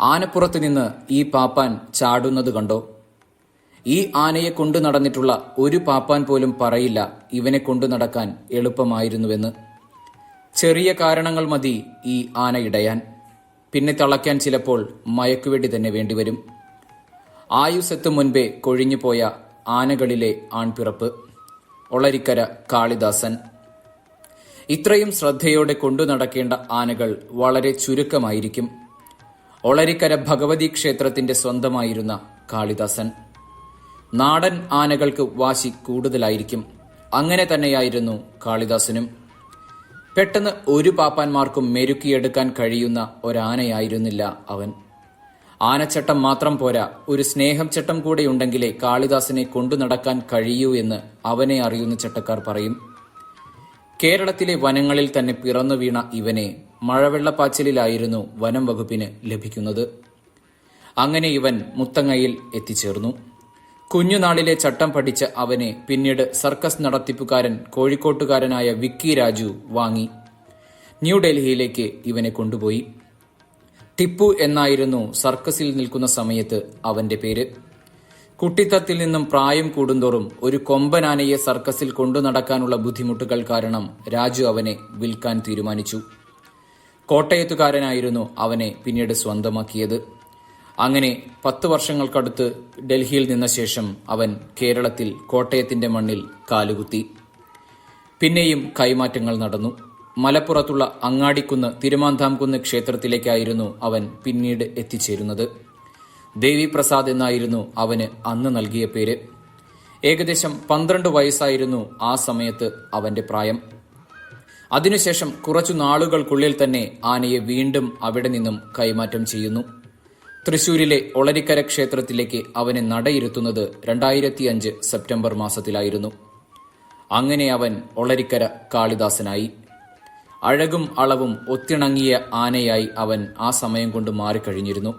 ആനപ്പുറത്ത് നിന്ന് ഈ പാപ്പാൻ ചാടുന്നത് കണ്ടോ? ഈ ആനയെ കൊണ്ടു നടന്നിട്ടുള്ള ഒരു പാപ്പാൻ പോലും പറയില്ല ഇവനെ കൊണ്ടു നടക്കാൻ എളുപ്പമായിരുന്നുവെന്ന്. ചെറിയ കാരണങ്ങൾ മതി ഈ ആന ഇടയാൻ. പിന്നെ തളയ്ക്കാൻ ചിലപ്പോൾ മയക്കുവേണ്ടി തന്നെ വേണ്ടിവരും. ആയുസെത്തും മുൻപേ കൊഴിഞ്ഞുപോയ ആനകളിലെ ആൺപിറപ്പ് ഒളരിക്കര കാളിദാസൻ. ഇത്രയും ശ്രദ്ധയോടെ കൊണ്ടു നടക്കേണ്ട ആനകൾ വളരെ ചുരുക്കമായിരിക്കും. ഒളരിക്കര ഭഗവതി ക്ഷേത്രത്തിന്റെ സ്വന്തമായിരുന്ന കാളിദാസൻ. നാടൻ ആനകൾക്ക് വാശി കൂടുതലായിരിക്കും. അങ്ങനെ തന്നെയായിരുന്നു കാളിദാസനും. പെട്ടെന്ന് ഒരു പാപ്പാന്മാർക്കും മെരുക്കിയെടുക്കാൻ കഴിയുന്ന ഒരാനയായിരുന്നില്ല അവൻ. ആനച്ചട്ടം മാത്രം പോരാ ഒരു സ്നേഹം ചട്ടം കൂടെ ഉണ്ടെങ്കിലേ കാളിദാസനെ കൊണ്ടു നടക്കാൻ കഴിയൂ എന്ന് അവനെ അറിയുന്ന ചട്ടക്കാർ പറയും. കേരളത്തിലെ വനങ്ങളിൽ തന്നെ പിറന്നു വീണ ഇവനെ മഴവെള്ളപ്പാച്ചിലായിരുന്നു വനം വകുപ്പിന് ലഭിക്കുന്നത്. അങ്ങനെ ഇവൻ മുത്തങ്ങയിൽ എത്തിച്ചേർന്നു. കുഞ്ഞുനാളിലെ ചട്ടം പഠിച്ച അവനെ പിന്നീട് സർക്കസ് നടത്തിപ്പുകാരൻ കോഴിക്കോട്ടുകാരനായ വിക്കി രാജു വാങ്ങി. ന്യൂഡൽഹിയിലേക്ക് ഇവനെ കൊണ്ടുപോയി. ടിപ്പു എന്നായിരുന്നു സർക്കസിൽ നിൽക്കുന്ന സമയത്ത് അവന്റെ പേര്. കുട്ടിത്തത്തിൽ നിന്നും പ്രായം കൂടുന്തോറും ഒരു കൊമ്പനാനയെ സർക്കസിൽ കൊണ്ടു നടക്കാനുള്ള ബുദ്ധിമുട്ടുകൾ കാരണം രാജു അവനെ വിൽക്കാൻ തീരുമാനിച്ചു. കോട്ടയത്തുകാരനായിരുന്നു അവനെ പിന്നീട് സ്വന്തമാക്കിയത്. അങ്ങനെ പത്ത് വർഷങ്ങൾക്കടുത്ത് ഡൽഹിയിൽ നിന്ന ശേഷം അവൻ കേരളത്തിൽ കോട്ടയത്തിന്റെ മണ്ണിൽ കാലുകുത്തി. പിന്നെയും കൈമാറ്റങ്ങൾ നടന്നു. മലപ്പുറത്തുള്ള അങ്ങാടിക്കുന്ന് തിരുമാന്താംകുന്ന് ക്ഷേത്രത്തിലേക്കായിരുന്നു അവൻ പിന്നീട് എത്തിച്ചേരുന്നത്. ദേവിപ്രസാദ് എന്നായിരുന്നു അവന് അന്ന് നൽകിയ പേര്. ഏകദേശം പന്ത്രണ്ട് വയസ്സായിരുന്നു ആ സമയത്ത് അവന്റെ പ്രായം. അതിനുശേഷം കുറച്ചു നാളുകൾക്കുള്ളിൽ തന്നെ ആനയെ വീണ്ടും അവിടെ നിന്നും കൈമാറ്റം ചെയ്യുന്നു. തൃശൂരിലെ ഒളരിക്കര ക്ഷേത്രത്തിലേക്ക് അവനെ നടയിരുത്തുന്നത് രണ്ടായിരത്തി അഞ്ച് സെപ്റ്റംബർ മാസത്തിലായിരുന്നു. അങ്ങനെ അവൻ ഒളരിക്കര കാളിദാസനായി. അഴകും അളവും ഒത്തിണങ്ങിയ ആനയായി അവൻ ആ സമയം കൊണ്ട് മാറിക്കഴിഞ്ഞിരുന്നു.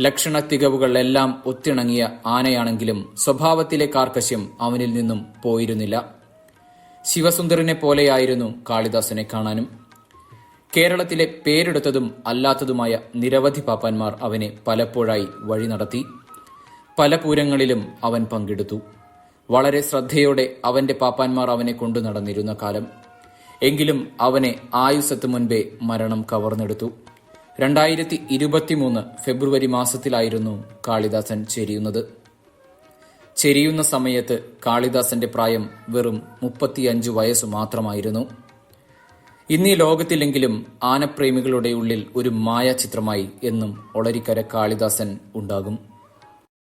ലക്ഷണ തികവുകളെല്ലാം ഒത്തിണങ്ങിയ ആനയാണെങ്കിലും സ്വഭാവത്തിലെ കാർക്കശ്യം അവനിൽ നിന്നും പോയിരുന്നില്ല. ശിവസുന്ദരനെ പോലെയായിരുന്നു കാളിദാസനെ കാണാനും. കേരളത്തിലെ പേരെടുത്തതും അല്ലാത്തതുമായ നിരവധി പാപ്പാന്മാർ അവനെ പലപ്പോഴായി വഴി നടത്തി പല പൂരങ്ങളിലും അവൻ പങ്കെടുത്തു. വളരെ ശ്രദ്ധയോടെ അവന്റെ പാപ്പാന്മാർ അവനെ കൊണ്ടു നടന്നിരുന്ന കാലം. എങ്കിലും അവനെ ആയുസത്ത് മുൻപേ മരണം കവർന്നെടുത്തു. രണ്ടായിരത്തി ഇരുപത്തിമൂന്ന് ഫെബ്രുവരി മാസത്തിലായിരുന്നു കാളിദാസൻ ചെരിയുന്നത്. ചെരിയുന്ന സമയത്ത് കാളിദാസന്റെ പ്രായം വെറും മുപ്പത്തിയഞ്ച് വയസ്സു മാത്രമായിരുന്നു. ഇന്നീ ലോകത്തിലെങ്കിലും ആനപ്രേമികളുടെ ഉള്ളിൽ ഒരു മായാചിത്രമായി എന്നും ഒളരിക്കര കാളിദാസൻ ഉണ്ടാകും.